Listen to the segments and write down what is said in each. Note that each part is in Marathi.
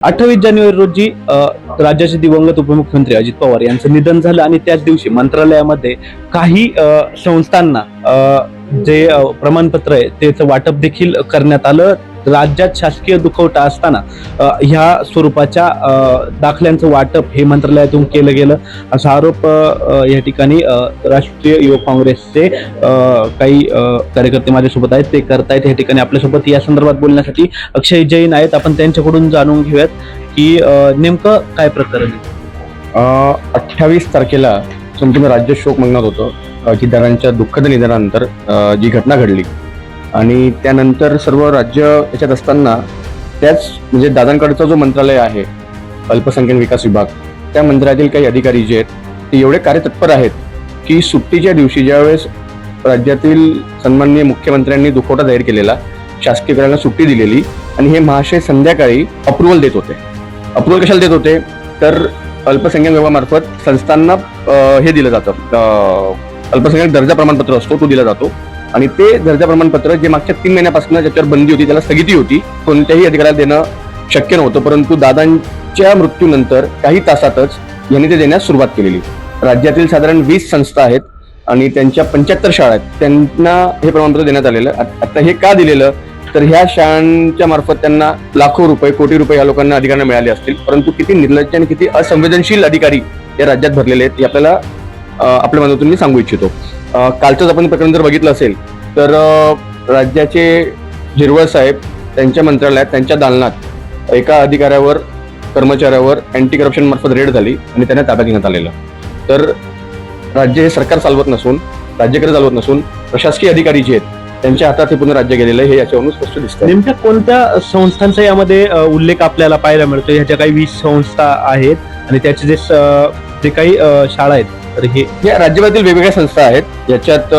अठ्ठावीस जानेवारी रोजी राज्याचे दिवंगत उपमुख्यमंत्री अजित पवार यांचं निधन झालं आणि त्याच दिवशी मंत्रालयामध्ये काही संस्थांना अ, जे प्रमाणपत्र आहे त्याचं वाटप देखील करण्यात आलं. राज्यात शासकीय दुखवटा असताना ह्या स्वरूपाच्या दाखल्यांचं वाटप हे मंत्रालयातून केलं गेलं. असा आरोप या ठिकाणी राष्ट्रीय युवक काँग्रेसचे काही कार्यकर्ते माझ्यासोबत आहेत. ते करतायत या ठिकाणी आपल्यासोबत. या संदर्भात बोलण्यासाठी अक्षय जैन आहेत. आपण त्यांच्याकडून जाणून घेऊयात की नेमकं काय प्रकरण आहे? अठ्ठावीस तारखेला संपूर्ण राज्य शोक मंगनात होतं अजितदारांच्या दुःखद निधनानंतर जी घटना घडली आणि त्यानंतर सर्व राज्य याच्यात असताना त्याच म्हणजे दादांकडचा जो मंत्रालय आहे अल्पसंख्याक विकास विभाग त्या मंत्रालयातील काही अधिकारी जे आहेत ते एवढे कार्यतत्पर आहेत की सुट्टीच्या दिवशी ज्यावेळेस राज्यातील सन्माननीय मुख्यमंत्र्यांनी दुखवटा जाहीर केलेला शासकीय सुट्टी दिलेली आणि हे महाशय संध्याकाळी अप्रुव्हल देत होते. अप्रुव्हल कशाला देत होते? तर अल्पसंख्याक विभागामार्फत संस्थांना हे दिलं जातं अल्पसंख्याक दर्जा प्रमाणपत्र असतो तो दिला जातो. आणि ते दर्जा प्रमाणपत्र जे मागच्या तीन महिन्यापासून ज्याच्यावर बंदी होती त्याला स्थगिती होती कोणत्याही अधिकाऱ्याला देणं शक्य नव्हतं. परंतु दादांच्या मृत्यूनंतर काही तासातच यांनी ते देण्यास सुरुवात केलेली. राज्यातील साधारण वीस संस्था आहेत आणि त्यांच्या पंच्याहत्तर शाळा आहेत. त्यांना हे प्रमाणपत्र देण्यात आलेलं. आता हे का दिलेलं? तर ह्या शाळांच्या मार्फत त्यांना लाखो रुपये कोटी रुपये या लोकांना अधिकाऱ्यांना मिळाले असतील. परंतु किती निर्लज्ज आणि किती असंवेदनशील अधिकारी या राज्यात भरलेले आहेत हे आपल्याला आपल्या मनातून मी सांगू इच्छितो. कालचंच आपण प्रकरण जर बघितलं असेल तर राज्याचे झिरवळ साहेब त्यांच्या मंत्रालयात त्यांच्या दालनात एका अधिकाऱ्यावर कर्मचाऱ्यावर अँटी करप्शन मार्फत रेड झाली आणि त्यांना ताब्यात घेण्यात आलेलं. तर राज्य हे सरकार चालवत नसून राज्यकडे चालवत नसून प्रशासकीय अधिकारी जे आहेत त्यांच्या हातात हे पूर्ण राज्य गेलेलं हे याच्यावरून स्पष्ट दिसतं नेमक्या कोणत्या संस्थांचा यामध्ये उल्लेख आपल्याला पाहायला मिळतो ह्याच्या काही वीस संस्था आहेत आणि त्याचे जे स- जे काही शाळा आहेत तर हे या राज्यभरातील वेगवेगळ्या संस्था आहेत. याच्यात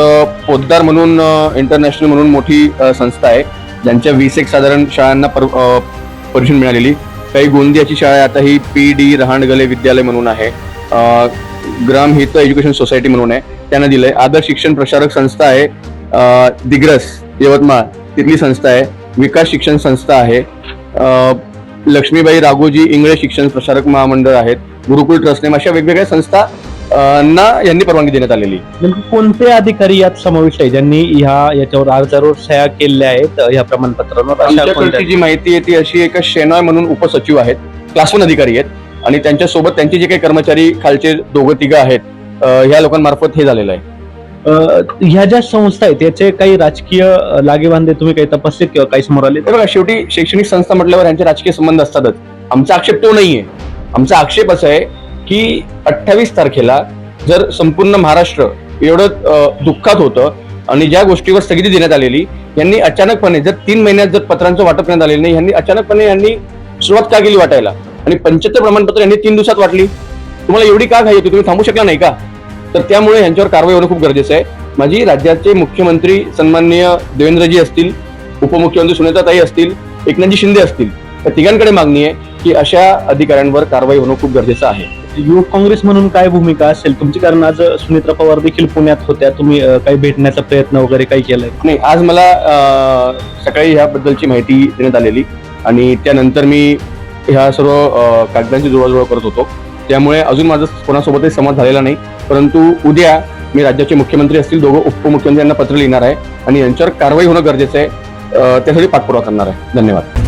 पोद्दार म्हणून इंटरनॅशनल म्हणून मोठी संस्था आहे. ज्यांच्या वीस एक साधारण शाळांना परमिशन मिळालेली. काही गोंदियाची शाळा आहे. आता ही पी डी रहाणगले विद्यालय म्हणून आहे. ग्राम हित एज्युकेशन सोसायटी म्हणून आहे. त्यांना दिलंय. आदर्श शिक्षण प्रसारक संस्था आहे. दिग्रस यवतमाळ तिथली संस्था आहे. विकास शिक्षण संस्था आहे. लक्ष्मीबाई राघोजी इंग्रज शिक्षण प्रसारक महामंडळ आहेत. गुरुकुल ट्रस्ट नेम अशा वेगवेगळ्या संस्था ना यांनी परवानगी देण्यात आलेली. नेमके कोणते अधिकारी यात समाविष्ट आहे ज्यांनी ह्या याच्यावर अर्जावर सह्या केलेल्या आहेत ह्या प्रमाणपत्रांवर अशा कोणत्या- आमच्याकडची जी माहिती आहे ती अशी एक शेनॉय म्हणून उपसचिव आहेत क्लास वन अधिकारी आहेत आणि त्यांच्यासोबत त्यांचे जे काही कर्मचारी खालचे दोघं तिघं आहेत अ, ह्या लोकांमार्फत हे झालेलं आहे. अ, ह्या ज्या संस्था आहेत त्याचे काही राजकीय अ, लागेबांधे तुम्ही काही तपासले किंवा काही समोर आले हे बघा शेवटी शैक्षणिक संस्था म्हटल्यावर यांचे राजकीय संबंध असतातच. आमचा आक्षेप तो नाहीये. आमचा आक्षेप असा आहे की अठ्ठावीस तारखेला जर संपूर्ण महाराष्ट्र एवढं दुःखात होतं आणि ज्या गोष्टीवर स्थगिती देण्यात आलेली यांनी अचानकपणे जर तीन महिन्यात जर पत्रांचं वाटप करण्यात आलेलं नाही यांनी अचानकपणे यांनी सुरुवात का केली वाटायला? आणि पंच्याहत्तर प्रमाणपत्र यांनी तीन दिवसात वाटली. तुम्हाला एवढी का घाई होती? तुम्ही थांबू शकला नाही का? तर त्यामुळे यांच्यावर कारवाई होणं खूप गरजेचं आहे. माझी राज्याचे मुख्यमंत्री सन्माननीय देवेंद्रजी असतील उपमुख्यमंत्री सुनेताताई असतील एकनाथजी शिंदे असतील या तिघांकडे मागणी आहे की अशा अधिकाऱ्यांवर कारवाई होणं खूप गरजेचं आहे. युवक काँग्रेस म्हणून काय भूमिका असेल? तुमची कारण आज सुनेत्रा पवार देखील पुण्यात होत्या. तुम्ही अ, काही भेटण्याचा प्रयत्न वगैरे काही केलाय? नाही आज मला अं, सकाळी ह्याबद्दलची माहिती देण्यात आलेली आणि त्यानंतर मी ह्या सर्व अं, कागदांची जुळवाजुळव करत होतो. त्यामुळे अजून माझं कोणासोबतही संवाद झालेला नाही. परंतु उद्या मी राज्याचे मुख्यमंत्री असतील दोघं उपमुख्यमंत्री यांना पत्र लिहिणार आहे आणि यांच्यावर कारवाई होणं गरजेचं आहे. अं, त्यासाठी पाठपुरावा करणार आहे. धन्यवाद.